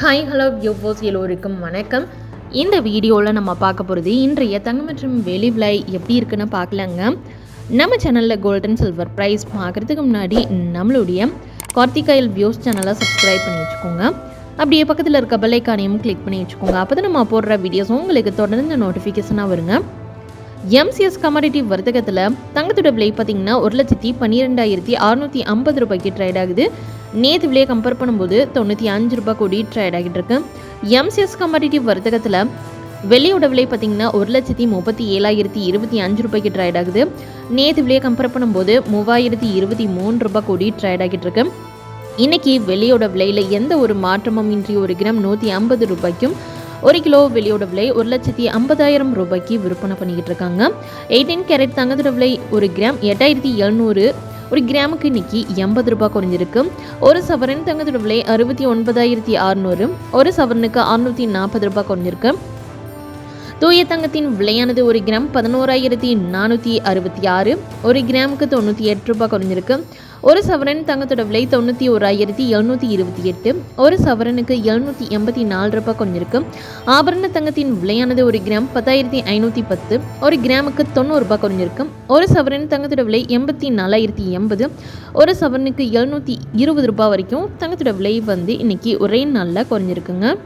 Hi hello viewers எல்லோருக்கும் வணக்கம். இந்த வீடியோவில் நம்ம பார்க்க போகிறது இன்றைய தங்கம் மற்றும் வெளி விலை எப்படி இருக்குன்னு பார்க்கலாங்க. நம்ம சேனலில் கோல்டன் சில்வர் ப்ரைஸ் பார்க்குறதுக்கு முன்னாடி நம்மளுடைய கார்த்திகாயல் வியூஸ் சேனலை சப்ஸ்கிரைப் பண்ணி வச்சுக்கோங்க. அப்படியே பக்கத்தில் இருக்க பெல்லைக்கானையும் கிளிக் பண்ணி வச்சுக்கோங்க. அப்போ தான் நம்ம போடுற வீடியோஸ் உங்களுக்கு தொடர்ந்து நோட்டிஃபிகேஷனாக வருங்க. எம்சிஎஸ் கமாடிட்டி வர்த்தகத்தில் தங்கத்தோட விலை பார்த்திங்கன்னா ஒரு லட்சத்தி பன்னிரெண்டாயிரத்தி அறுநூற்றி ஐம்பது ரூபாய்க்கு ட்ரேட் ஆகுது. நேற்று விலையை கம்பேர் பண்ணும்போது தொண்ணூற்றி அஞ்சு ரூபாய் கோடி ட்ரேட் ஆகிட்டு இருக்கு. எம்சிஎஸ் கமாடிட்டி வர்த்தகத்தில் வெள்ளியோட விலை பார்த்தீங்கன்னா ஒரு லட்சத்தி முப்பத்தி ஏழாயிரத்தி இருபத்தி அஞ்சு ரூபாய்க்கு ட்ரேட் ஆகுது. நேற்று விலையை கம்பேர் பண்ணும்போது மூவாயிரத்தி இருபத்தி மூணு ரூபாய் கோடி ட்ரேட் ஆகிட்டு இருக்கு. இன்னைக்கு வெள்ளியோட விலையில் எந்த ஒரு மாற்றமும் இன்றி ஒரு கிராம் நூற்றி ஐம்பது ரூபாய்க்கும் ஒரு கிலோ வெளியோட விலை ஒரு லட்சத்தி ஐம்பதாயிரம் ரூபாய்க்கு விற்பனை பண்ணிக்கிட்டு இருக்காங்க. எயிட்டீன் கேரட் தங்கத்தோட விலை ஒரு கிராம் எட்டாயிரத்தி எழுநூறு ஒரு கிராமுக்கு இன்னைக்கு எண்பது ரூபாய் குறைஞ்சிருக்கு. ஒரு சவரன் தங்கத்தோட விலை அறுபத்தி ஒன்பதாயிரத்தி அறுநூறு. ஒரு சவரனுக்கு அறுநூற்றி நாற்பது ரூபாய் குறைஞ்சிருக்கு. தூய தங்கத்தின் விலையானது ஒரு கிராம் பதினோராயிரத்தி நானூற்றி அறுபத்தி ஆறு. ஒரு கிராமுக்கு தொண்ணூற்றி எட்டு ரூபாய் குறைஞ்சிருக்கு. ஒரு சவரன் தங்கத்தோட விலை தொண்ணூற்றி ஓராயிரத்தி எழுநூற்றி இருபத்தி எட்டு. ஒரு சவரனுக்கு எழுநூற்றி எண்பத்தி நாலு ரூபாய் குறைஞ்சிருக்கு. ஆபரண தங்கத்தின் விலையானது ஒரு கிராம் பத்தாயிரத்தி ஐநூற்றி பத்து. ஒரு கிராமுக்கு தொண்ணூறு ரூபாய் குறைஞ்சிருக்கு. ஒரு சவரன் தங்கத்தோட விலை எண்பத்தி நாலாயிரத்தி எண்பது. ஒரு சவரனுக்கு எழுநூற்றி இருபது ரூபாய் வரைக்கும் தங்கத்தோட விலை வந்து இன்னைக்கு ஒரே நாளில் குறைஞ்சிருக்குங்க.